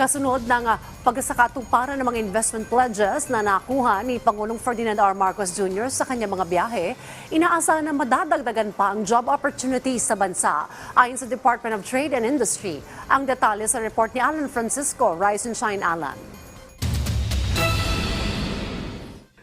Kasunod ng uh, pagkasakatuparan ng mga investment pledges na nakuha ni Pangulong Ferdinand R. Marcos Jr. sa kanyang mga biyahe, inaasahan na madadagdagan pa ang job opportunities sa bansa. Ayon sa Department of Trade and Industry, ang detalye sa report ni Alan Francisco. Rise and Shine, Alan.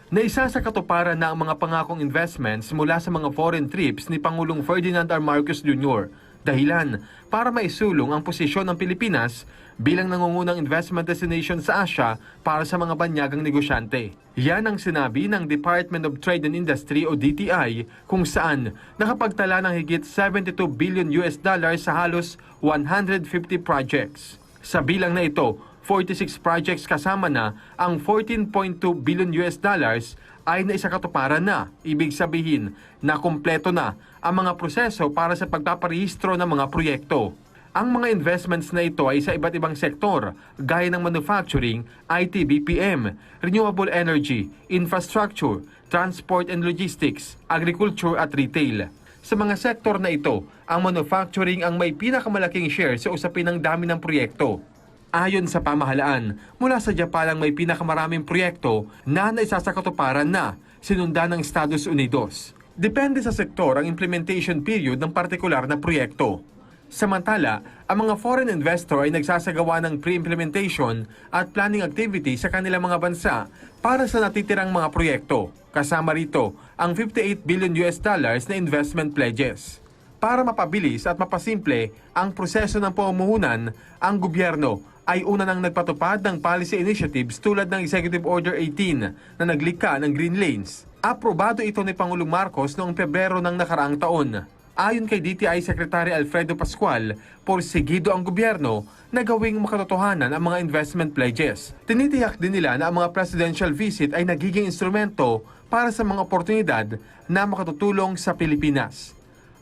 na isa sa katuparan na ang mga pangakong investments mula sa mga foreign trips ni Pangulong Ferdinand R. Marcos Jr. Dahilan para maisulong ang posisyon ng Pilipinas bilang nangungunang investment destination sa Asia para sa mga banyagang negosyante. Yan ang sinabi ng Department of Trade and Industry o DTI kung saan nakapagtala ng higit 72 billion US dollars sa halos 150 projects. Sa bilang na ito, 46 projects kasama na ang 14.2 billion US dollars ay naisakatuparan na. Ibig sabihin na kumpleto na ang mga proseso para sa pagpaparehistro ng mga proyekto. Ang mga investments na ito ay sa iba't ibang sektor gaya ng manufacturing, IT, BPM, renewable energy, infrastructure, transport and logistics, agriculture at retail. Sa mga sektor na ito, ang manufacturing ang may pinakamalaking share sa usapin ng dami ng proyekto. Ayon sa pamahalaan, mula sa Japan ang may pinakamaraming proyekto na naisasakatuparan na sinundan ng Estados Unidos. Depende sa sektor ang implementation period ng partikular na proyekto. Samantala, ang mga foreign investor ay nagsasagawa ng pre-implementation at planning activity sa kanilang mga bansa para sa natitirang mga proyekto. Kasama rito ang 58 billion US dollars na investment pledges. Para mapabilis at mapasimple ang proseso ng pamumuhunan, ang gobyerno ay una nang nagpatupad ng policy initiatives tulad ng Executive Order 18 na naglikha ng Green Lanes. Aprobado ito ni Pangulong Marcos noong Pebrero ng nakaraang taon. Ayon kay DTI Secretary Alfredo Pascual, porsigido ang gobyerno na gawing makatotohanan ang mga investment pledges. Tinitiyak din nila na ang mga presidential visit ay nagiging instrumento para sa mga oportunidad na makatutulong sa Pilipinas.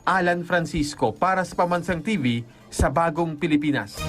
Alan Francisco para sa Pamansang TV sa Bagong Pilipinas.